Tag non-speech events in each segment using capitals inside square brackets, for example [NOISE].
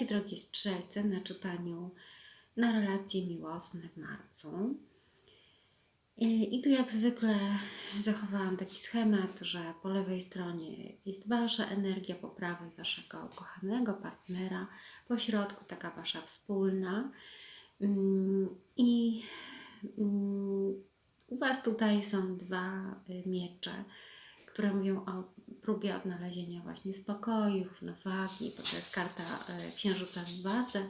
Witajcie drogie strzelce na czytaniu na relacje miłosne w marcu. I tu jak zwykle zachowałam taki schemat, że po lewej stronie jest Wasza energia, po prawej Waszego ukochanego partnera, po środku taka Wasza wspólna. Mm, I mm, u Was tutaj są dwa y, miecze, które mówią o próbie odnalezienia właśnie spokoju, równowagi, bo to jest karta y, księżyca w wadze,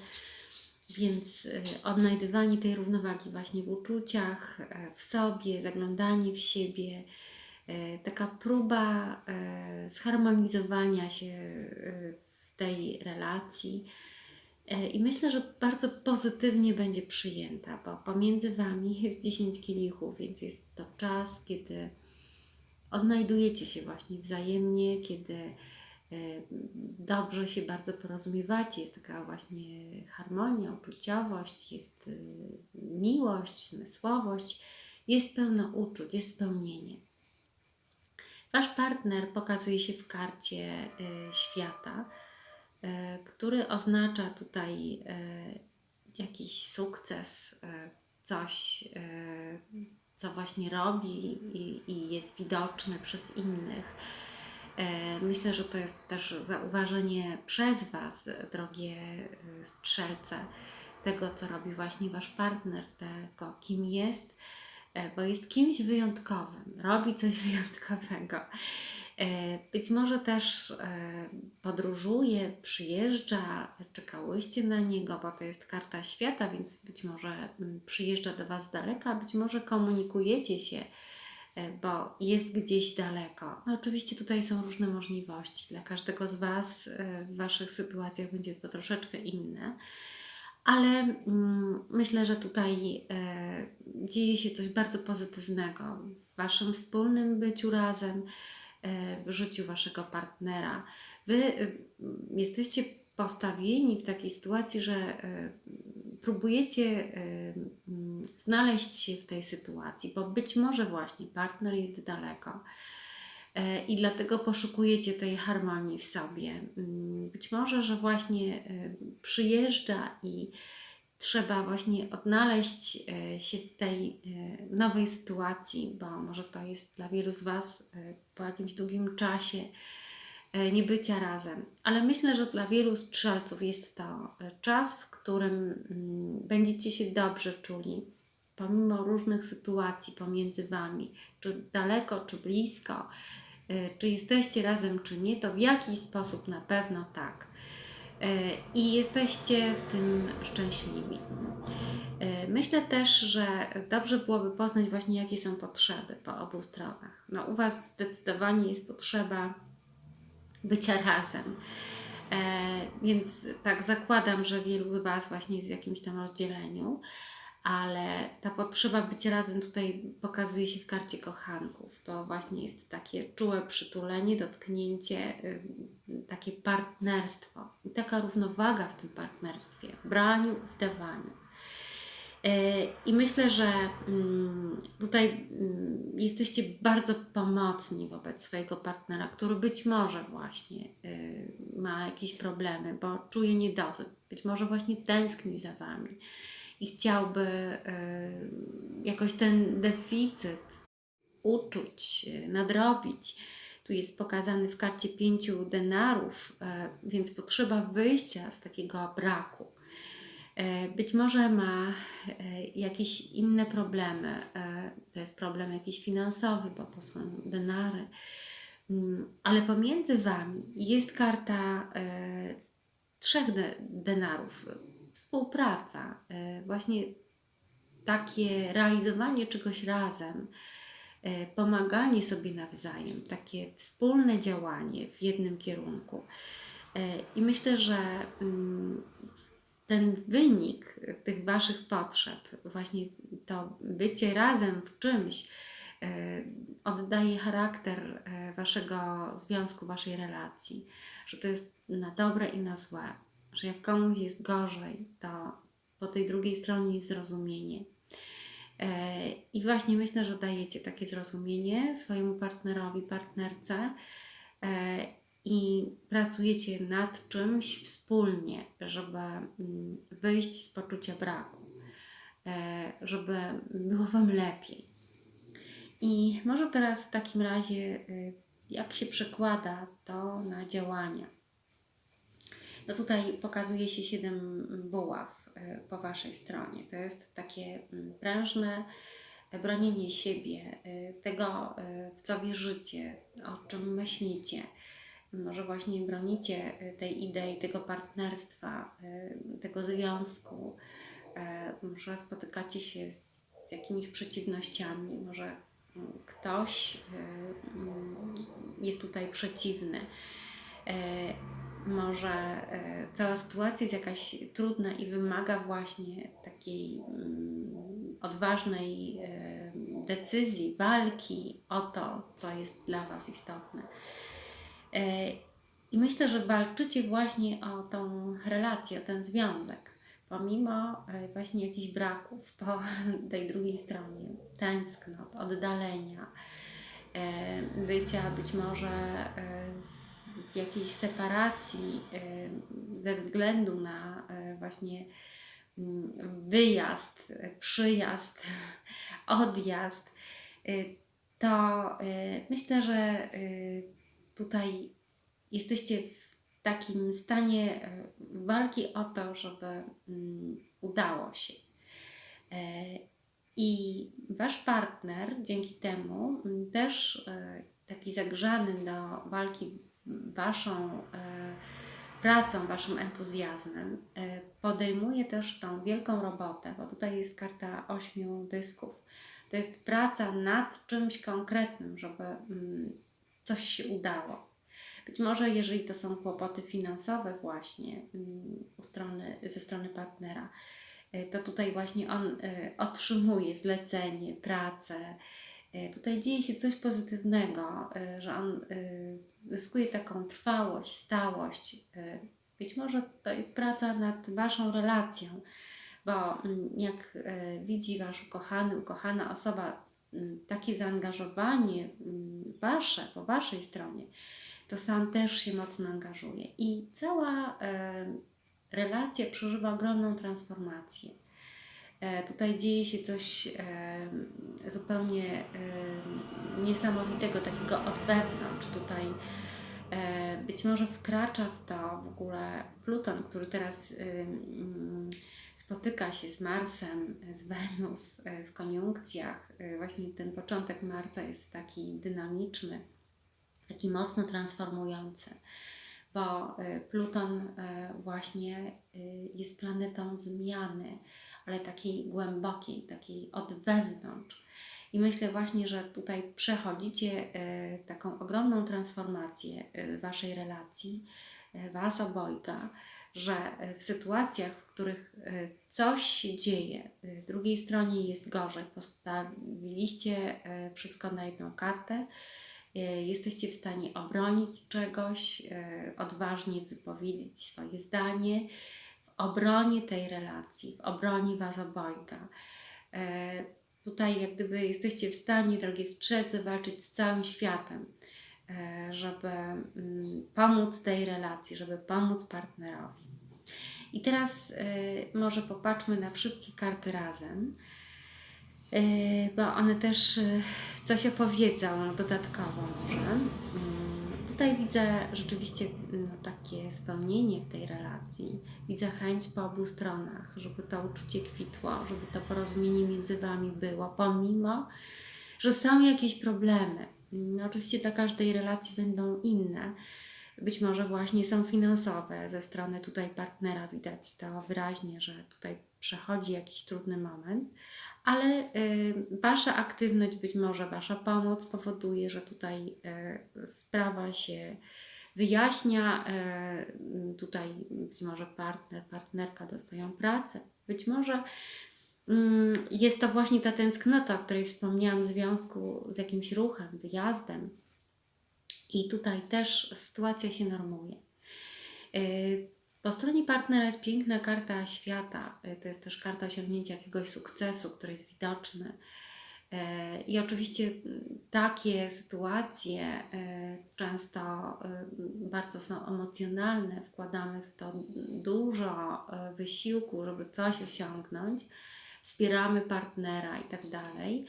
więc y, odnajdywanie tej równowagi właśnie w uczuciach, y, w sobie, zaglądanie w siebie, taka próba zharmonizowania się w tej relacji. I myślę, że bardzo pozytywnie będzie przyjęta, bo pomiędzy Wami jest 10 kielichów, więc jest to czas, kiedy odnajdujecie się właśnie wzajemnie, kiedy e, dobrze się bardzo porozumiewacie, jest taka właśnie harmonia, uczuciowość, jest e, miłość, zmysłowość, jest pełno uczuć, jest spełnienie. Wasz partner pokazuje się w karcie e, świata, który oznacza tutaj jakiś sukces, coś, co właśnie robi i, i jest widoczne przez innych. E, Myślę, że to jest też zauważenie przez Was, drogie e, strzelce, tego, co robi właśnie Wasz partner, tego, kim jest, e, bo jest kimś wyjątkowym, robi coś [LAUGHS] wyjątkowego. E, Być może też e, podróżuje, przyjeżdża, czekałyście na niego, bo to jest karta świata, więc być może mm, przyjeżdża do Was z daleka, być może komunikujecie się, e, bo jest gdzieś daleko. No oczywiście tutaj są różne możliwości. Dla każdego z Was w Waszych sytuacjach będzie to troszeczkę inne. Ale mm, myślę, że tutaj dzieje się coś bardzo pozytywnego w Waszym wspólnym byciu razem, życiu Waszego partnera. Wy y, jesteście postawieni w takiej sytuacji, że e, próbujecie e, mm, znaleźć się w tej sytuacji, bo być może właśnie partner jest daleko. E, I dlatego poszukujecie tej harmonii w sobie. Mm, Być może, że właśnie e, przyjeżdża i trzeba właśnie odnaleźć e, się w tej e, nowej sytuacji, bo może to jest dla wielu z Was e, po jakimś długim czasie niebycia razem. Ale myślę, że dla wielu strzelców jest to czas, w którym mm, będziecie się dobrze czuli, pomimo różnych sytuacji pomiędzy Wami, czy daleko, czy blisko, czy jesteście razem, czy nie, to w jakiś sposób na pewno tak. E, I jesteście w tym szczęśliwi. E, Myślę też, że dobrze byłoby poznać właśnie, jakie są potrzeby po obu stronach. No, u Was zdecydowanie jest potrzeba bycia razem. E, więc tak zakładam, że wielu z Was właśnie jest w jakimś tam rozdzieleniu, ale ta potrzeba bycia razem tutaj pokazuje się w karcie kochanków. To właśnie jest takie czułe przytulenie, dotknięcie, takie partnerstwo i taka równowaga w tym partnerstwie, w braniu, w dawaniu. E, I myślę, że mm, tutaj mm, jesteście bardzo pomocni wobec swojego partnera, który być może właśnie y, ma jakieś problemy, bo czuje niedosyt, być może właśnie tęskni za Wami i chciałby y, jakoś ten deficyt uczuć, y, nadrobić. Tu jest pokazany w karcie pięciu denarów, e, więc potrzeba wyjścia z takiego braku. E, Być może ma e, jakieś inne problemy. e, To jest problem jakiś finansowy, bo to są denary. Mm, Ale pomiędzy Wami jest karta e, trzech de- denarów. Współpraca, e, właśnie takie realizowanie czegoś razem, e, pomaganie sobie nawzajem, takie wspólne działanie w jednym kierunku. E, I myślę, że mm, ten wynik tych Waszych potrzeb, właśnie to bycie razem w czymś, oddaje charakter Waszego związku, Waszej relacji, że to jest na dobre i na złe, że jak komuś jest gorzej, to po tej drugiej stronie jest zrozumienie. E, I właśnie myślę, że dajecie takie zrozumienie swojemu partnerowi, partnerce. E, i pracujecie nad czymś wspólnie, żeby mm, wyjść z poczucia braku, e, żeby było Wam lepiej. I może teraz w takim razie, y, jak się przekłada to na działania? No tutaj pokazuje się siedem buław y, po Waszej stronie. To jest takie mm, prężne bronienie siebie, y, tego, w co wierzycie, o czym myślicie. Może właśnie bronicie tej idei, tego partnerstwa, tego związku. E, Może spotykacie się z jakimiś przeciwnościami, może mm, ktoś mm, jest tutaj przeciwny. Może e, cała sytuacja jest jakaś trudna i wymaga właśnie takiej mm, odważnej e, decyzji, walki o to, co jest dla Was istotne. E, I myślę, że walczycie właśnie o tą relację, o ten związek, pomimo właśnie jakichś braków po [LAUGHS] tej drugiej stronie, tęsknot, oddalenia, bycia być może w jakiejś separacji ze względu na e, właśnie mm, wyjazd, przyjazd, [LAUGHS] odjazd, e, to e, myślę, że e, tutaj jesteście w takim stanie e, walki o to, żeby mm, udało się. E, I wasz partner dzięki temu mm, też taki zagrzany do walki waszą e, pracą, waszym entuzjazmem, e, podejmuje też tą wielką robotę, bo tutaj jest karta ośmiu dysków. To jest praca nad czymś konkretnym, żeby mm, coś się udało. Być może, jeżeli to są kłopoty finansowe, właśnie mm, strony, ze strony partnera, e, to tutaj właśnie on otrzymuje zlecenie, pracę. E, Tutaj dzieje się coś pozytywnego, e, że on e, zyskuje taką trwałość, stałość. Być może to jest praca nad Waszą relacją, bo mm, jak widzi Wasz ukochany, ukochana osoba mm, takie zaangażowanie mm, Wasze, po Waszej stronie, to sam też się mocno angażuje. I cała relacja przeżywa ogromną transformację. E, tutaj dzieje się coś e, zupełnie e, niesamowitego, takiego od wewnątrz. Tutaj być może wkracza w to w ogóle Pluton, który teraz mm, spotyka się z Marsem, z Wenus w koniunkcjach. Właśnie ten początek marca jest taki dynamiczny taki mocno transformujący, bo Pluton właśnie jest planetą zmiany, ale takiej głębokiej, takiej od wewnątrz. I myślę właśnie, że tutaj przechodzicie y, taką ogromną transformację y, waszej relacji, y, was obojga, że w sytuacjach, w których coś się dzieje, drugiej stronie jest gorzej, postawiliście wszystko na jedną kartę, e, jesteście w stanie obronić czegoś, e, odważnie wypowiedzieć swoje zdanie obronie tej relacji, w obronie Was obojga. E, Tutaj jak gdyby jesteście w stanie, drogie strzelce, walczyć z całym światem, e, żeby mm, pomóc tej relacji, żeby pomóc partnerowi. I teraz e, może popatrzmy na wszystkie karty razem. Bo one też coś opowiedzą dodatkowo może. Tutaj widzę rzeczywiście no, takie spełnienie w tej relacji. Widzę chęć po obu stronach, żeby to uczucie kwitło, żeby to porozumienie między Wami było, pomimo, że są jakieś problemy. No, oczywiście dla każdej relacji będą inne. Być może właśnie są finansowe ze strony tutaj partnera, widać to wyraźnie, że tutaj przechodzi jakiś trudny moment, ale y, Wasza aktywność, być może Wasza pomoc powoduje, że tutaj y, sprawa się wyjaśnia, y, tutaj być może partner, partnerka dostają pracę, być może jest to właśnie ta tęsknota, o której wspomniałam w związku z jakimś ruchem, wyjazdem. I tutaj też sytuacja się normuje. Y, Po stronie partnera jest piękna karta świata. Y, To jest też karta osiągnięcia jakiegoś sukcesu, który jest widoczny. Y, I oczywiście takie sytuacje e, często e, bardzo są emocjonalne, wkładamy w to dużo e, wysiłku, żeby coś osiągnąć, wspieramy partnera i tak dalej.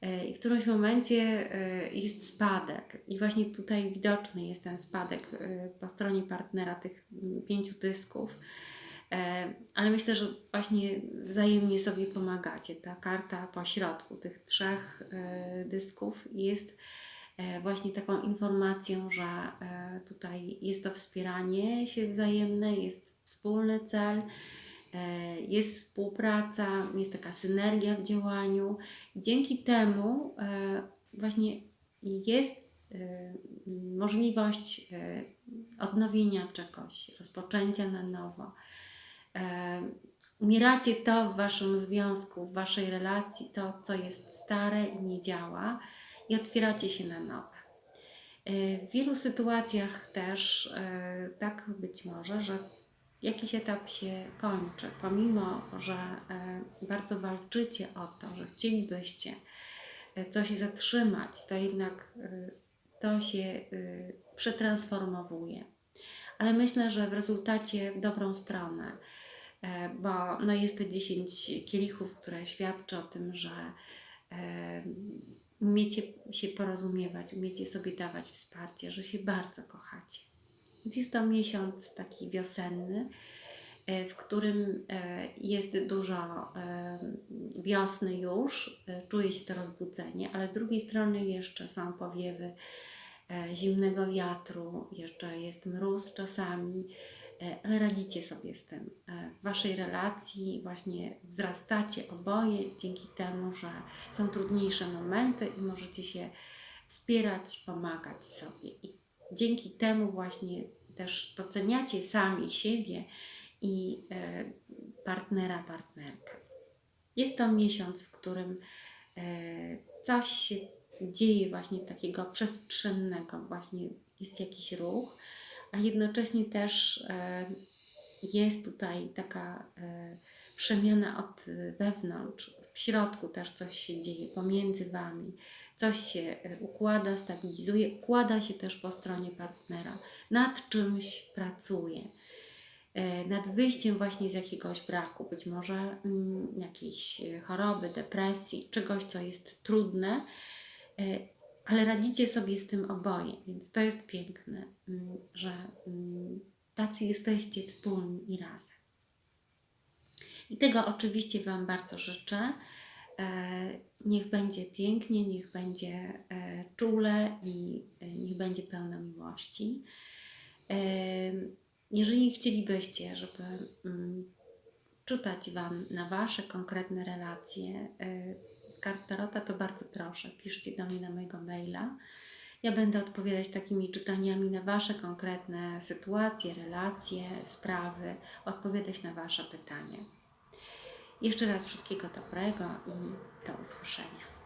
E, I w którymś momencie e, jest spadek, i właśnie tutaj widoczny jest ten spadek e, po stronie partnera tych mm, pięciu dysków. Ale myślę, że właśnie wzajemnie sobie pomagacie. Ta karta po środku tych trzech dysków jest właśnie taką informacją, że tutaj jest to wspieranie się wzajemne, jest wspólny cel, jest współpraca, jest taka synergia w działaniu. Dzięki temu e, właśnie jest e, możliwość e, odnowienia czegoś, rozpoczęcia na nowo. E, Umieracie to w waszym związku, w waszej relacji, to co jest stare i nie działa, i otwieracie się na nowe. E, W wielu sytuacjach też e, tak być może, że jakiś etap się kończy, pomimo że e, bardzo walczycie o to, że chcielibyście e, coś zatrzymać, to jednak e, to się przetransformowuje. Ale myślę, że w rezultacie w dobrą stronę, bo no jest to 10 kielichów, które świadczy o tym, że umiecie się porozumiewać, umiecie sobie dawać wsparcie, że się bardzo kochacie. Jest to miesiąc taki wiosenny, e, w którym e, jest dużo e, wiosny już, czuje się to rozbudzenie, ale z drugiej strony jeszcze są powiewy zimnego wiatru, jeszcze jest mróz czasami, ale radzicie sobie z tym. W waszej relacji właśnie wzrastacie oboje dzięki temu, że są trudniejsze momenty i możecie się wspierać, pomagać sobie. I dzięki temu właśnie też doceniacie sami siebie i e, partnera, partnerkę. Jest to miesiąc, w którym e, coś się dzieje właśnie takiego przestrzennego, właśnie jest jakiś ruch, ale jednocześnie też e, jest tutaj taka przemiana od wewnątrz, w środku też coś się dzieje pomiędzy Wami, coś się e, układa, stabilizuje, układa się też po stronie partnera, nad czymś pracuje, e, nad wyjściem właśnie z jakiegoś braku, być może mm, jakiejś e, choroby, depresji, czegoś, co jest trudne, ale radzicie sobie z tym oboje, więc to jest piękne, mm, że mm, tacy jesteście wspólni i razem. I tego oczywiście Wam bardzo życzę. E, Niech będzie pięknie, niech będzie e, czule i e, niech będzie pełno miłości. Jeżeli chcielibyście, żeby mm, czytać Wam na Wasze konkretne relacje z kart Tarota, to bardzo proszę, piszcie do mnie na mojego maila. Ja będę odpowiadać takimi czytaniami na Wasze konkretne sytuacje, relacje, sprawy, odpowiadać na Wasze pytania. Jeszcze raz wszystkiego dobrego i do usłyszenia.